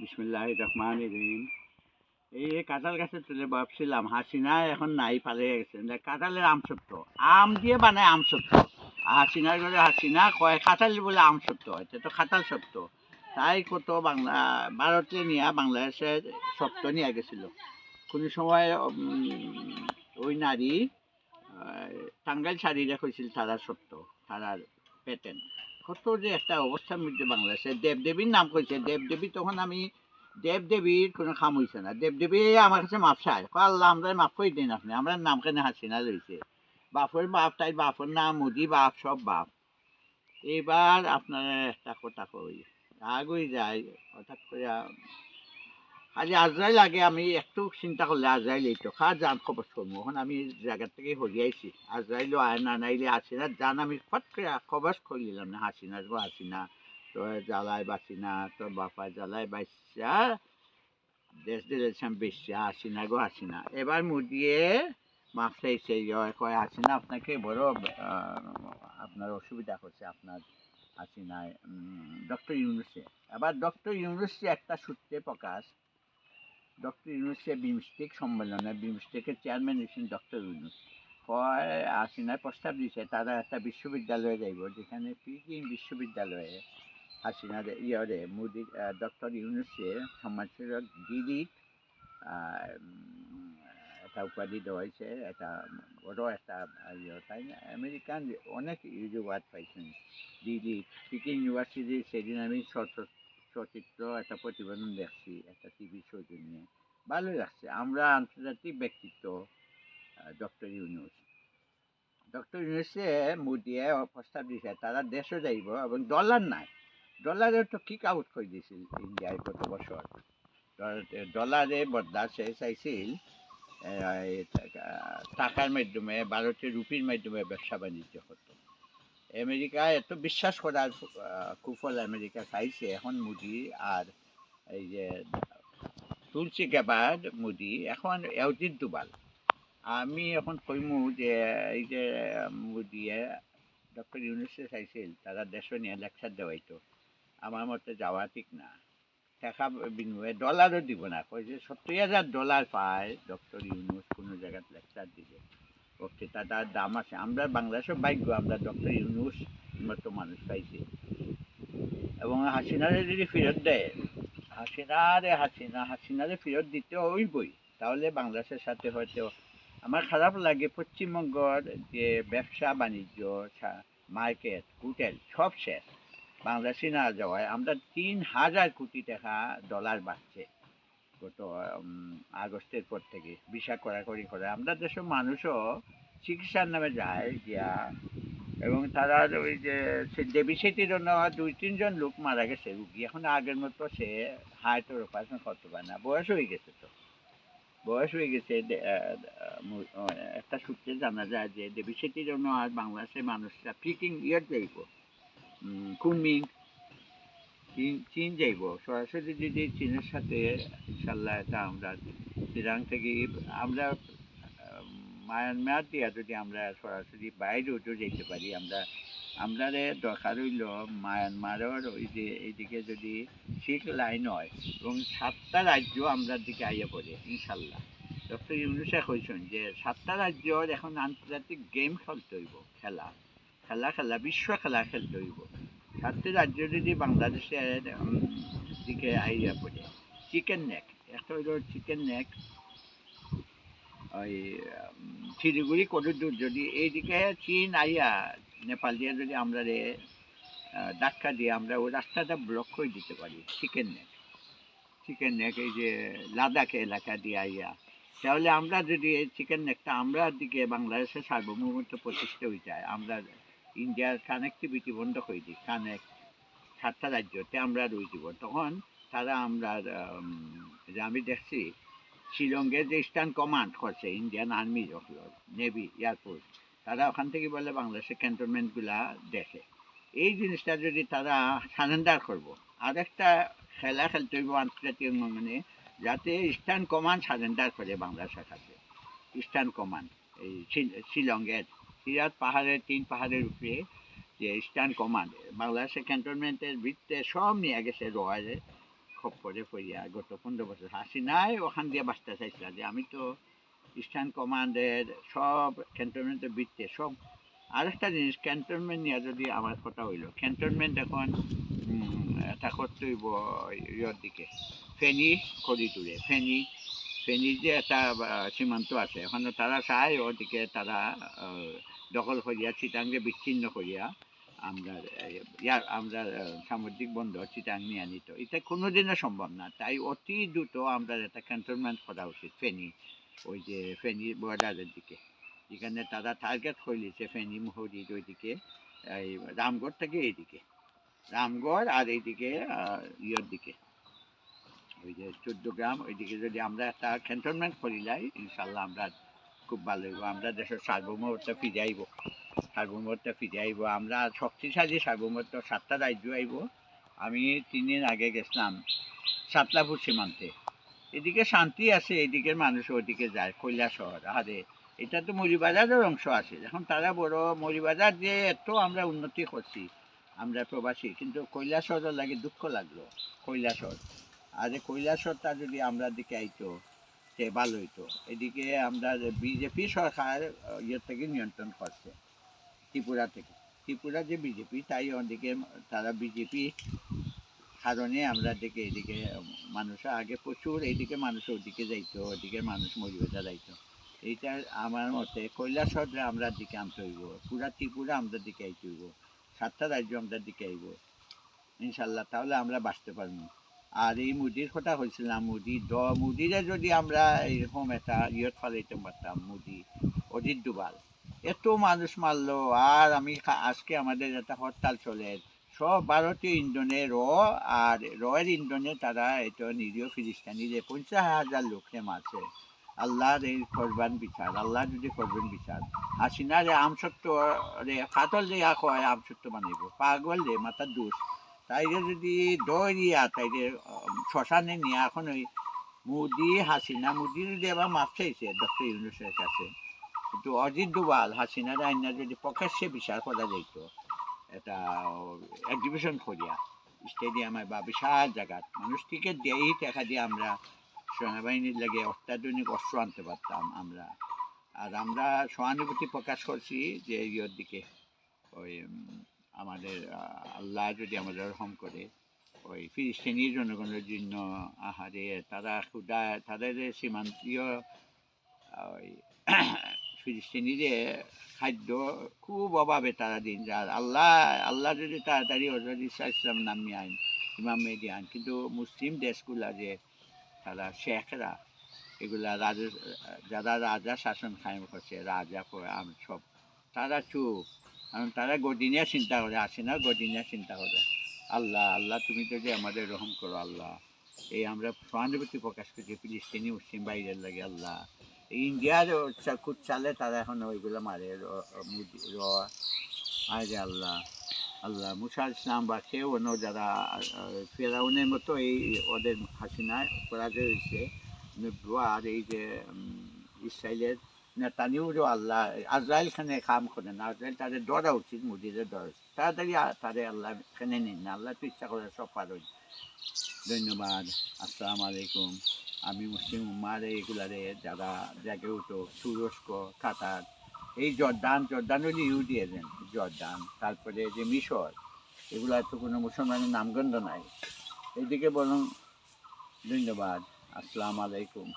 বিসমুল্লাহ রহমান রহিম। এই কাঁঠাল গাছের তুলে ভাবছিলাম, হাসিনা এখন নাই পালিয়ে গেছে। কাঁঠালের আম সত্য। আম দিয়ে বানায় আম সত্য। হাসিনার ঘরে হাসিনা কয়, কাঁঠাল বলে আম সত্য, এটা তো কাঁঠাল সত্য। তাই কত বাংলা, ভারতে নিয়ে বাংলাদেশে সত্য নিয়ে গেছিল। কোনো সময় ওই নারী টাঙ্গাইল শাড়ি রেখেছিল তারা সত্য, তারার প্যাটার্ন কত যে একটা অবস্থা মধ্যে বাংলাদেশে। দেবদেবীর নাম কইছে। দেবদেবী তখন আমি, দেবদেবীর কোনো খাম হইছে না। দেবদেবী আমার কাছে মাপ চায়। আল্লাহ আমরা মাফ করে দিন আপনি। আমরা নাম কেন হাসিনা লইছে। বাপের বাপ তাই বাপের নাম, মুদি বাপ, সব বাপ। এবার আপনারা একটা কথা কই। আগুই যায়, হঠাৎ করে আজ আজরাইল লাগে, আমি একটু চিন্তা করলে আজরাইল এইতো খা যান খবর করব এখন আমি জায়গা থেকে হরিয়াইছি আজরাইলও আয় না নাইলে হাসিনা যান আমি ফট খবর করে নিলাম না। হাসিনা গো হাসিনা তো জ্বালায় বাসিনা তো বাপা জ্বালায় বাসা দেশ দিলেছিলাম বেশি হাসিনা গো হাসিনা এবার মুদিয়ে মাপ চাইছে কয় হাসিনা আপনাকে বড় আপনার অসুবিধা করছে আপনার হাসিনায় ডক্টর ইউনুসে এবার ডক্টর ইউনুসে একটা সূত্রে প্রকাশ ডক্টর ইউনুসে বিমস্টেক সম্মেলনে বিমস্টেকের চেয়ারম্যান হচ্ছেন ডক্টর ইউনুস। কয় হাসিনায় প্রস্তাব দিয়েছে, তারা একটা বিশ্ববিদ্যালয়ে যাইব, যেখানে পিকিং বিশ্ববিদ্যালয়ে হাসিনার ইয়রে মোদি ডক্টর ইউনুসে সমাজসেবক দিদি একটা উপাধি দেওয়া হয়েছে একটা বড় একটা ইয়ে তাই আমেরিকান অনেক ইউনিভার্স পাইছেন। দিদি পিকিং ইউনিভার্সিটি, সেদিন আমি ছোট- সচিত্র একটা প্রতিবেদন দেখছি, একটা টিভি শো নিয়ে। ভালোই লাগছে। আমরা আন্তর্জাতিক ব্যক্তিত্ব ডক্টর ইউনুস। ডক্টর ইউনুসে মোদিয়ে প্রস্তাব দিছে। তারা দেশে যাইব এবং ডলার নাই। ডলারের তো কিক আউট করে দিয়েছিল ইন্ডিয়ায় গত বছর। ডলার- ডলারে বদলা সে চাইছিল টাকার মাধ্যমে, ভারতের রুপির মাধ্যমে ব্যবসা বাণিজ্য হতো আমেরিকা এত বিশ্বাস করার কুফল আমেরিকা চাইছে এখন মোদি আর এই যে তুলসী গাবাদ মোদি, এখন এওজিত দুবাল। আমি এখন কইমু যে এই যে মোদিয়ে ডক্টর ইউনুসে চাইছিল, তারা দেশে নিয়ে লেকচার দেওয়াইতো। আমার মতে যাওয়া ঠিক না। টাকা বিনিময়ে ডলারও দিব না। কয় যে সত্তর হাজার ডলার পায় ডক্টর ইউনুস, কোনো জায়গায় লেকচার দিবে। বক্তৃতাটার দাম আছে আমরা বাংলাদেশের ভাগ্য, আমরা ডক্টর ইউনুস মতো মানুষ পাইছি। এবং হাসিনারে যদি ফেরত দেয়, হাসিনারে, হাসিনা, হাসিনারে ফেরত দিতে হইবই। তাহলে বাংলাদেশের সাথে হয়তো, আমার খারাপ লাগে পশ্চিমবঙ্গর যে ব্যবসা, বাণিজ্য মার্কেট হোটেল সব শেষ। বাংলাদেশে না যাওয়ায় আমরা তিন হাজার কোটি টাকা ডলার বাড়ছে গত আগস্টের পর থেকে ভিসা কড়াকড়ি করে। আমরা দেশের মানুষও চিকিৎসার নামে যায় গিয়া, এবং তারা ওই যে, সে দেবী সেটির জন্য দুই, তিনজন লোক মারা গেছে রুগী। এখন আগের মতো সে হার্টের অপারেশন করতে পারে না। বয়স হয়ে গেছে তো। বয়স হয়ে গেছে একটা সূত্রে জানা যায় যে দেবী সেটির জন্য আর বাংলাদেশের মানুষরা পিকিং ইয়ে যাইব কুনমিং চীন চীন যাইব। সরাসরি যদি চীনের সাথে ইনশাল্লাহ এটা আমরা চিরাং থেকে, আমরা, মায়ানমার দিয়া যদি আমরা সরাসরি বাইরেও তো যেতে পারি, আমরা আমরা দরকার হইল মায়ানমারের ওই যে এইদিকে যদি ঠিক লাইন হয় এবং সাতটা রাজ্য আমরা দিকে আইয়া পড়ে ইনশাল্লাহ ডক্টর ইউনুসে কইছেন যে সাতটা রাজ্যর এখন আন্তর্জাতিক গেম খেলতে হইব, খেলা। খেলা খেলা, বিশ্ব খেলা খেলতে হইব। সাতটি রাজ্য যদি বাংলাদেশের দিকে আইয়া পড়ে। চিকেন নেক একটা হইল চিকেন নেক ওই শিলিগুড়ি করিডোর যদি এইদিকে চীন আইয়া, নেপাল দিয়ে যদি আমরা রে ধাক্কা দিয়ে আমরা ওই রাস্তাটা ব্লক করে দিতে পারি চিকেন নেক চিকেন নেক এই যে লাদাখ এলাকা দিয়ে আইয়া। তাহলে আমরা যদি এই চিকেন নেকটা আমরা দিকে বাংলাদেশের সার্বভৌমত্ব প্রতিষ্ঠা হয়ে যায় আমরা ইন্ডিয়ার কানেক্টিভিটি বন্ধ করে দিই কানেক্ট সাতটা রাজ্যতে আমরা রয়ে যাব। তখন তারা আমরা যে আমি দেখছি, শিলংয়ের যে ইস্টার্ন কমান্ড করছে ইন্ডিয়ান আর্মি যখন নেভি এয়ারফোর্স তারা ওখান থেকে বলে বাংলাদেশের ক্যান্টনমেন্টগুলা দেখে। এই জিনিসটা যদি তারা সারেন্ডার করব আর একটা খেলা খেলতে হইব আন্তর্জাতিক মানে যাতে ইস্টার্ন কমান্ড সারেন্ডার করে বাংলাদেশের কাছে ইস্টার্ন কমান্ড এই শিলংয়ের সিরাত পাহাড়ের তিন পাহাড়ের উপরে যে ইস্টার্ন কমান্ড বাংলাদেশের ক্যান্টনমেন্টের ভিত্তে সব নিয়ে গেছে রয়েছে খপ্পরে পড়িয়া গত পনেরো বছর হাসি নাই ওখান দিয়ে বাঁচতে চাইছিলাম যে আমি তো ইস্টার্ন কমান্ডের সব ক্যান্টনমেন্টের বৃত্তে সব আরেকটা জিনিস ক্যান্টনমেন্ট নিয়ে যদি আমার কথা হইল ক্যান্টনমেন্ট এখন এটা করতে হইব ইয়ের দিকে ফেনী করিডোরে ফেনী ফেনীর যে একটা সীমান্ত আছে। ওখানে তারা চায় ওদিকে তারা দখল করিয়া চিটাঙ্গে বিচ্ছিন্ন করিয়া আমরা ইয়ার, আমরা সামুদ্রিক বন্দর চিটাং নিয়ে আনিত এটা কোনোদিনও সম্ভব না। তাই অতি দ্রুত আমরা একটা ক্যান্টনমেন্ট করা উচিত ফেনী, ওই যে ফেনী বর্ডারের দিকে। যেখানে তারা টার্গেট করলিছে ফেনী, মুহুরির ওইদিকে, এই রামগড় থেকে এইদিকে। রামগড় আর এইদিকে ইয়ের দিকে। ওই যে চোদ্দ গ্রাম, ওইদিকে যদি আমরা একটা ক্যান্টনমেন্ট করিলাই ইনশাল্লাহ আমরা খুব ভালো হইব। আমরা দেশের সার্বভৌমত্ব ফিরে আইব। সার্বভৌমত্ব ফিরে আইব। আমরা শক্তিশালী সার্বভৌমত্ব, সাতটা রাজ্য আইব। আমি তিন দিন আগে গেছিলাম সাতলাপুর সীমান্তে। এদিকে শান্তি আছে, এদিকের মানুষ ওদিকে যায় কৈলা শহর। আরে, এটা তো মরিবাজারের অংশ আছে। এখন তারা বড় মরিবাজার যে এত আমরা উন্নতি করছি, আমরা প্রবাসী। কিন্তু কৈলাসহরের লাগে দুঃখ লাগল কৈলাসহর আর এই কৈলাসহরটা যদি আমরা দিকে আইতো সে ভালো হইতো। এদিকে আমরা বিজেপি সরকার আহ, ইয়ে থেকে নিয়ন্ত্রণ করছে ত্রিপুরা থেকে। ত্রিপুরা যে বিজেপি তাই ওদিকে তারা বিজেপি কারণে আমরা দেখে এদিকে মানুষ আগে প্রচুর এইদিকে মানুষ ওদিকে যাইতো ওদিকে মানুষ মরিবাজা যাইতো। এইটা আমার মতে কৈলাসহরে আমরা দিকে আনতে হইব। পুরা ত্রিপুরা আমরা দিকে আইতে হইব। সাতটা রাজ্য আমরা দিকে আইব। ইনশাল্লাহ তাহলে আমরা বাঁচতে পারব। আর এই মুদির কথা হয়েছিলাম মুদি দ, মুদিরে যদি আমরা এরকম একটা ইয়ত ফালাইতে পারতাম, মুদি, অজিত দুবাল এত মানুষ মারলো, আর আমি আজকে আমাদের একটা হরতাল চলে। সব ভারতীয় ইন্ধনে র, আর রয়ের ইন্ধনে তারা এটা নিরীহ ফিলিস্তানিরে পঞ্চাশ হাজার লোককে মারছে। আল্লাহর এই করবান বিচার, আল্লাহ যদি করবেন বিচার। হাসিনারে আমসত্ব রে কাতল দিয়া কয় আমসত্ব বানাইব। পাগল রে, মাথার দোষ। তাইরে যদি দই দৌড়িয়া তাইরে শ্মশানে নিয়ে এখন ওই মুদি, হাসিনা মুদি যদি আবার মাপ চাইছে, ডক্টর ইউনুসের কাছে, কিন্তু অজিত ডোভাল, হাসিনার আইনা যদি প্রকাশ্যে বিচার করা যাইত, এটা এক্সিবিশন করিয়া স্টেডিয়ামে বা বিশাল জায়গা মানুষ টিকিট দিয়েই টাকা দিয়ে আমরা সেনাবাহিনীর লাগে অত্যাধুনিক অস্ত্র আনতে পারতাম আমরা। আর আমরা সহানুভূতি প্রকাশ করছি যে ইয়ের দিকে, ওই আমাদের আল্লাহ যদি আমাদের রহম করে, ওই ফিলিস্তিনি জনগণের জন্য আহারে, তারা ক্ষুদা, তাদের সীমান্তীয় ওই ফিলিস্তিনিরে খাদ্য খুব অভাবে তারা দিন যায় আল্লাহ আল্লাহ যদি তাড়াতাড়ি হজরত ইসা ইসলাম নামিয়ে আইন, ইমাম মেদি আইন, কিন্তু মুসলিম দেশগুলা যে তারা শেখরা, এগুলা রাজা, যারা রাজা শাসন কায়েম করছে, রাজা সব, তারা চুপ। কারণ তারা গদিনিয়া চিন্তা করে, আসে না গদিনিয়া চিন্তা করে। আল্লাহ আল্লাহ, তুমি যদি আমাদের রহম করো, আল্লাহ। এই আমরা সহানুভূতি প্রকাশ করছি, ফিলিস্তিনি, মুসলিম বাইরের লাগে, আল্লাহ। ইন্ডিয়ার খুব চালে তারা এখন ওইগুলো মারে, র- আল্লাহ। আল্লাহ, মুসা ইসলাম বা কেউ অন্য যারা ফেরাউনের মতো এই ওদের হাসিনায় পরাজয় হয়েছে। আর এই যে ইসরায়েলের নেতানিউরও আল্লাহ, আজরাইল খানে কাম করে না, আজরাইল তাদের ডরা উচিত মুদিদের দরা উচিত। তাড়াতাড়ি তাদের আল্লাহ খানে নিন না আল্লাহ তো ইচ্ছা করে সব পারই ধন্যবাদ, আসসালামু আলাইকুম। আমি মুসলিম উম্মার এইগুলারে যারা জাগে উঠো, তুরস্ক, কাতার, এই জর্দান জর্দান হলে এজেন্ট, জর্দান, তারপরে যে মিশর, এগুলা তো কোনো মুসলমানের নামগন্ধ নাই। এইদিকে বলুন, ধন্যবাদ, আসসালামু আলাইকুম।